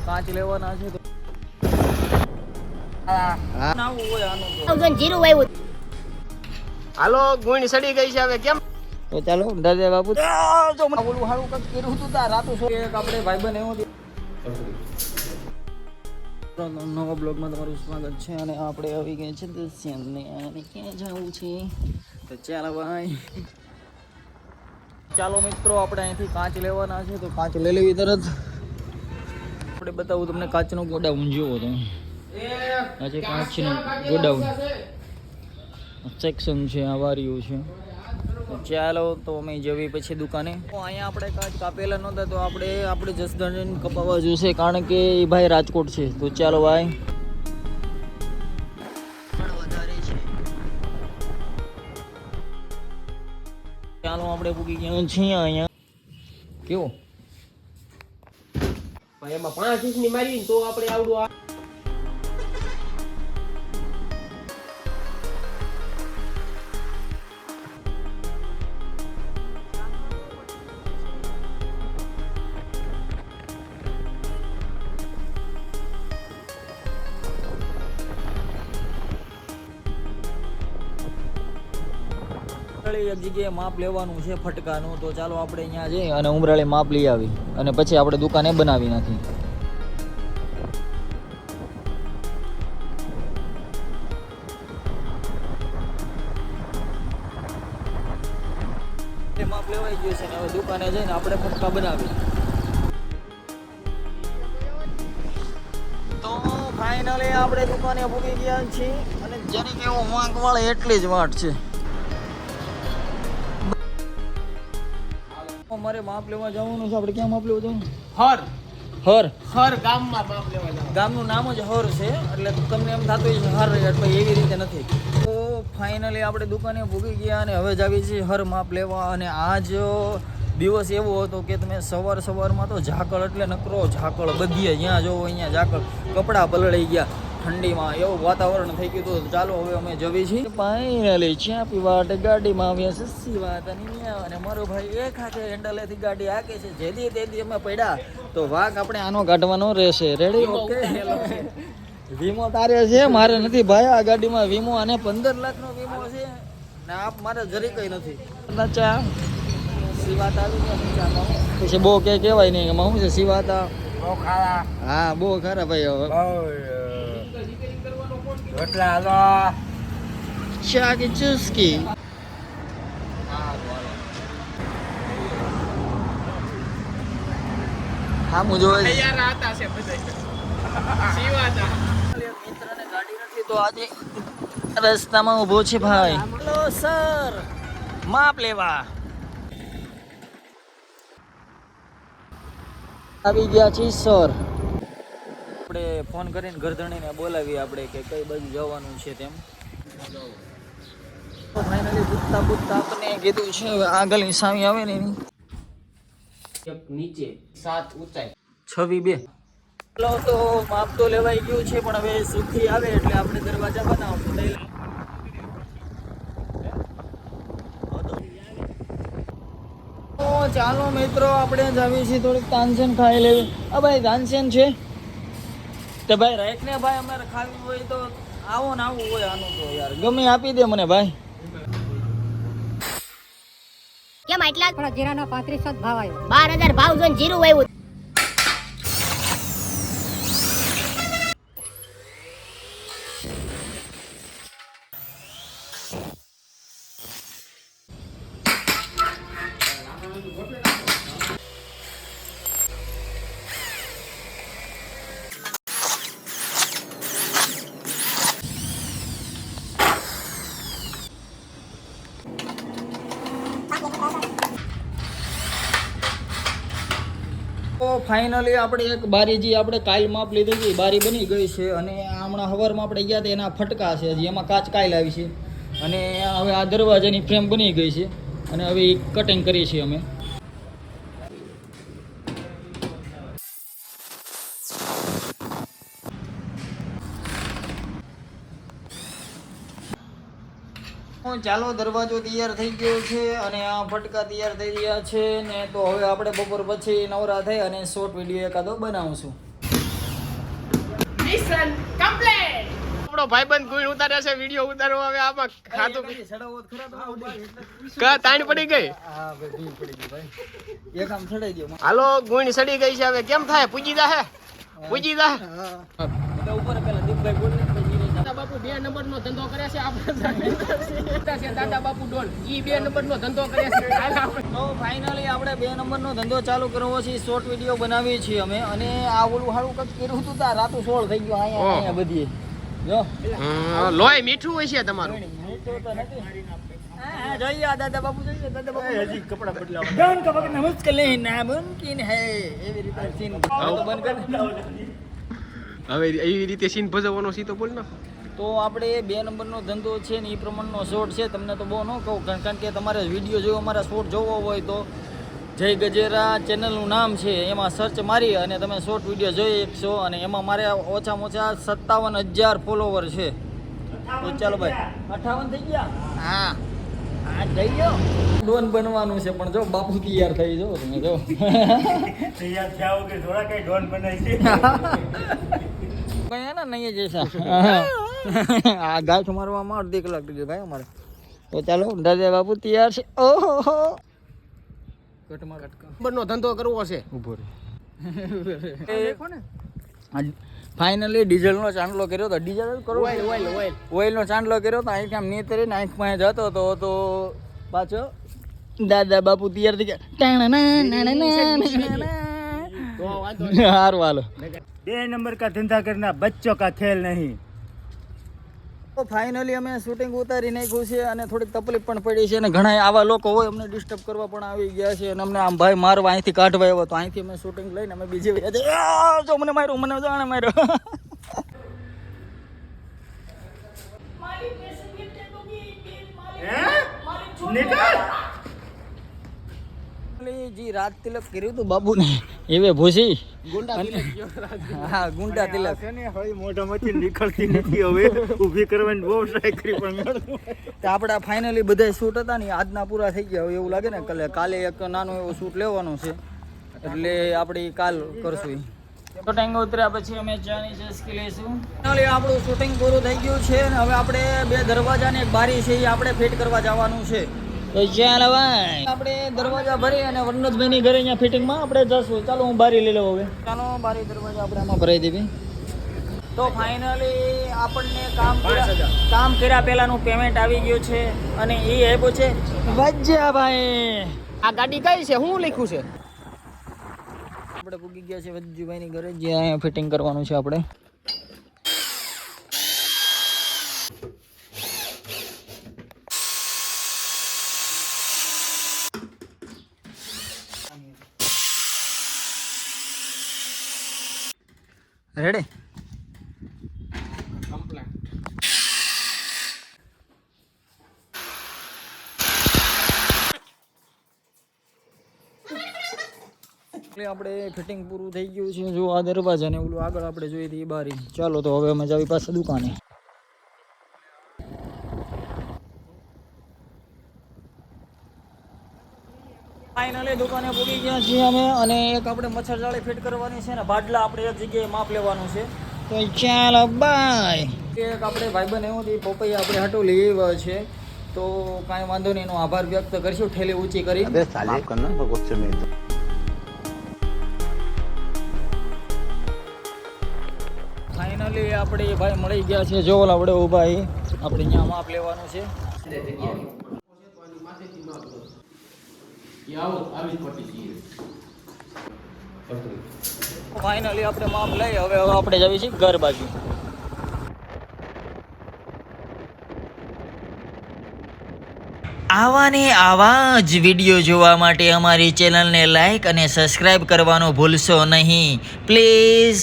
કાચ લેવાના છે તો. તો. હાલો ગુણ સડી ગઈ છે હવે. કેમ? તો ચાલો દાદા બાપુ. જો મને ઓલું હારું કંઈક કર્યું હતું તાર રાતું સો એક આપણે ભાઈબંધ એવો નવા બ્લોગમાં તમારું સ્વાગત છે અને આપણે આવી ગયા છે દસ્યાને અને ક્યાં જવું છે? તો ચાલો ભાઈ. ચાલો મિત્રો આપણે અહીંથી કાચ લેવાના છે તો કાચ લઈ લેવી તરત. આપણે બતાવું, તમને કાચનું ગોડાઉન જેવો તો આજે કાચનું ગોડાઉન. સેક્શન છે, આ વારીઓ છે. ચાલો, તો અમે જવી પછી દુકાને. અહીંયા આપણે કાચ કાપેલા નહોતા, તો આપણે આપણે જસદણ કપાવવા જોશે, કારણ કે એ ભાઈ રાજકોટ છે. તો ચાલો ભાઈ. ચાલો, આપણે પૂકી ગયા છીએ અહીંયા. કેવો? એમાં પાંચ ઇંચની મારી તો આપણે આવડું ઉમરાળી એક જગ્યાએ માપ લેવાનું છે ફટકાનું. તો ચાલો આપણે અહીંયા જઈએ અને ઉમરાળી માપ લઈ આવી. અને પછી આપણે દુકાને બનાવી નાખી. માપ લેવાઈ ગયું છે ને હવે દુકાને જઈને આપણે ફટકા બનાવી તો ફાઇનલી આપણે દુકાને પૂગી ગયા છીએ. અને જરીક એવો વાંક વાળે એટલી જ વાટ છે. મારે માપ લેવા જવાનું છે? આપણે ક્યાં માપ લેવા જવાનું? હર. હર. હર ગામમાં માપ લેવા જવાનું. ગામનું નામ જ હર છે એટલે તમને એમ થતું હોય છે હર એટલે એવી રીતે નથી. તો ફાઇનલી આપણે દુકાને ભૂગી ગયા અને હવે જ આવી છીએ હર માપ લેવા. અને આજ દિવસ એવો હતો કે તમે સવાર સવારમાં તો ઝાકળ એટલે નકરો ઝાકળ બધીએ જ્યાં જોવો અહીંયા ઝાકળ. કપડાં પલળી ગયા. ઠંડીમાં એવું વાતાવરણ થઈ ગયું હતું ચાલો હવે અમે જવી છીએ. ફાઇનલી ચા પીવા માટે ગાડીમાં આવ્યા સસ્તી વાત અને અને મારો ભાઈ એક હાથે હેન્ડલેથી ગાડી હાકે છે જેથી તેથી અમે પડ્યા તો વાઘ આપણે આનો કાઢવાનો રહેશે. રેડી ઓકે વીમો તારે છે? મારે નથી ભાઈ આ ગાડીમાં વીમો અને પંદર લાખનો વીમો છે. ને આપ મારે જરી કઈ નથી. ચા. સિવાત આવી ગયા પછી બહુ કે કહેવાય નહીં એમાં શું છે? સિવાતા બહુ ખાવા હા બહુ ખરા ભાઈ હવે. રોટલા હાલો. ચા કે ચુસ્કી. હા હું જોવે તૈયાર હતા છે બધા. સીવાતા મિત્રને ગાડી નથી તો આજે રસ્તામાં ઊભો છે ભાઈ. Hello sir. માપ લેવા. આવી ગયા છે સર. આપણે ફોન કરીને ઘરધણીને બોલાવીએ આપણે કે કઈ બાજુ જવાનું છે તેમ. ફાઇનલી પૂછતા પૂછતા આપણે કીધું છે આગળની સામી આવે ને એની. એક નીચે સાત ઊંચાઈ. છવી બે. ચલો તો માપ તો લેવાઈ ગયું છે પણ હવે સુખી આવે એટલે આપણે દરવાજા બનાવશું લઈ ચાલો મિત્રો આપણે જ આવીએ છીએ થોડીક તાનસેન ખાઈ લેવી. આ ભાઈ તાનસેન છે? તો ભાઈ રાઈટ ને ભાઈ અમારે ખાવી હોય તો આવો ને આવું હોય આનું તો યાર. ગમે આપી દે મને ભાઈ. કેમ આટલા થોડા જીરાના પાંત્રીસ જ ભાવ આવ્યો. બાર હજાર ભાવ જોઈને જીરું આવ્યું તો ફાઇનલી આપણે એક બારી જે આપણે કાયલ માપ લીધી હતી બારી બની ગઈ છે અને હમણાં હવારમાં આપણે ગયા હતા, એના ફટકા છે હજી, એમાં કાચ કાયલ આવી છે. અને હવે આ દરવાજાની ફ્રેમ બની ગઈ છે અને હવે કટિંગ કરી છે અમે. ચાલો દરવાજો તૈયાર થઈ ગયો છે અને આ ફટકા તૈયાર થઈ ગયા છે ને તો હવે આપણે બપોર પછી નવરા થઈ અને શોર્ટ વીડિયો એકાદો બનાવશું. મિશન કમ્પ્લીટ આપણો ભાઈબંધ ગુણ ઉતારે છે વીડિયો ઉતારો હવે આમાં ખાતું કા તાણ પડી ગઈ? હા ભાઈ પડી ગઈ ભાઈ. એક આમ ચડાઈ ગયો હાલો ગુણ સડી ગઈ છે હવે. કેમ થાય? પૂજી દા હે. પૂજી દા એટલે ઉપર પેલા દીપભાઈ બાપુ બે નંબર નો ધંધો કરે છે આપણે છે દાદા બાપુ ડોલ. ઈ બે નંબર નો ધંધો કરે છે. તો ફાઇનલી આપણે બે નંબરનો ધંધો ચાલુ કરવો છે શોર્ટ વીડિયો બનાવીએ છીએ અમે. અને આ ઓલું હારું કંઈક કર્યું હતું તાર રાતું સોળ થઈ ગયો અહીંયા અહીંયા બધી જો. લોહી મીઠું હોય છે તમારું. મીઠું તો નથી. હા, હા, જોઈએ દાદા બાપુ જોઈએ દાદા બાપુ હજી કપડા બદલાવા લે ના મુમકિન હે. એવી રીતે સીન. હવે બંધ કર હવે એવી રીતે સીન ભજવવાનો સી તો બોલ ને. તો આપણે બે નંબરનો ધંધો છે ને એ પ્રમાણનો શોર્ટ છે. તમને તો બહુ ન કહું કારણ કારણ કે તમારે વીડિયો જોયો અમારા શોર્ટ જોવો હોય તો. જય ગજેરા ચેનલનું નામ છે એમાં સર્ચ મારી અને તમે શોર્ટ વીડિયો જોઈ શકશો અને એમાં મારે ઓછામાં ઓછા સત્તાવન હજાર ફોલોવર છે. તો ચાલો ભાઈ. અઠાવન થઈ ગયા? હા. હા જઈ ગયો? ડોન બનવાનું છે પણ જો બાપુ તૈયાર થઈ જો તમે જો. તૈયાર થયા વગર થોડા કઈ ડોન બનાવી છે. કઈ ના નહીં જૈસા આ ગાંઠ મારવામાં અડધી કલાક થઈ ભાઈ અમારે. તો ચાલો દાદા બાપુ તૈયાર છે. ઓહો. બંનો ધંધો કરવો છે. ઊભો રે ફાઇનલી ડીઝલનો ચાંદલો કર્યો તો ડીઝલ કરવો ઓઇલ ઓઇલ ઓઇલ ઓઇલનો ચાંદલો કર્યો તો અહીંથી આમ નીતરીને આંખ પાસે જતો હતો તો પાછો દાદા બાપુ તૈયાર થઈ ગયા. હાર વાલો બે નંબર કા ધંધા કરના બચ્ચો કા ખેલ નહીં. તો ફાઇનલી અમે શૂટિંગ ઉતારી નાખ્યું છે અને થોડીક તકલીફ પણ પડી છે અને ઘણા આવા લોકો હોય અમને ડિસ્ટર્બ કરવા પણ આવી ગયા છે અને અમને આમ ભાઈ મારવા અહીંથી કાઢવા આવ્યો તો અહીંથી અમે શૂટિંગ લઈને અમે બીજી વખતે "આ, જો મને માર્યું મને જાણે માર્યો. જી રાત તિલક કર્યું હતું બાબુને એવે ભૂસી? ગુંડા તિલક. ગયો. હા ગુંડા તિલક. છે ને હવે મોઢામાંથી નીકળતી નથી હવે. ઊભી કરવાની બહુ ટ્રાય કરી પણ તો આપણા ફાઇનલી બધા શૂટ હતા ને આજના પૂરા થઈ ગયા. હવે એવું લાગે ને કાલે કાલે એક નાનો એવો શૂટ લેવાનું છે. એટલે આપણે કાલ કરશું. શૂટિંગ ઉતર્યા પછી અમે ચાની ચસ્કી લઈશું. ફાઇનલી આપણું શૂટિંગ પૂરું થઈ ગયું છે અને હવે આપણે બે દરવાજા ને એક બારી છે એ આપણે ફિટ કરવા જવાનું છે. તો ચાલ ભાઈ. આપણે દરવાજા ભરી અને વનરાજભાઈની ઘરે અહીંયા ફિટિંગમાં આપણે જશું. ચાલો હું બારી લઈ લઉં હવે. ચાલો બારી દરવાજા આપણે આમાં ભરાઈ દેવી. તો ફાઇનલી આપણને કામ કર્યા કામ કર્યા પહેલાનું પેમેન્ટ આવી ગયું છે અને એ આપ્યું છે. વજ્જાભાઈ આ ગાડી કઈ છે? શું લખ્યું છે? આપણે પૂગી ગયા છે વજ્જુભાઈની ઘરે જે અહીંયા ફિટિંગ કરવાનું છે આપણે. રેડી આપણે ફિટિંગ પૂરું થઈ ગયું છે. જો આ દરવાજા ને ઓલું આગળ આપણે જોઈ હતી બારી. ચાલો તો હવે અમે જાવી પાસે દુકાને. ફાઇનલી દુકાને પૂરી ગયા છીએ અમે અને એક આપણે મચ્છર મચ્છરજાળી ફિટ કરવાની છે ને બાટલા આપણે એક જગ્યાએ માપ લેવાનું છે. તો ચાલો બાય એક આપણે ભાઈ ભાઈબંધ એવું હતી પપૈયા આપણે હટું લઈ છે. તો કાંઈ વાંધો નહીં એનો આભાર વ્યક્ત કરીશું ઠેલી ઊંચી કરી. ફાઇનલી આપણે ભાઈ મળી ગયા છે જો આપણે ઊભા આપણે અહીંયા માપ લેવાનું છે. ફાઇનલી આપણે માપ લઈ હવે આપણે જવી છીએ ઘર બાજુ. આવા ને આવા જ વીડિયો જોવા માટે અમારી ચેનલને લાઈક અને સબસ્ક્રાઈબ કરવાનું ભૂલશો નહીં. પ્લીઝ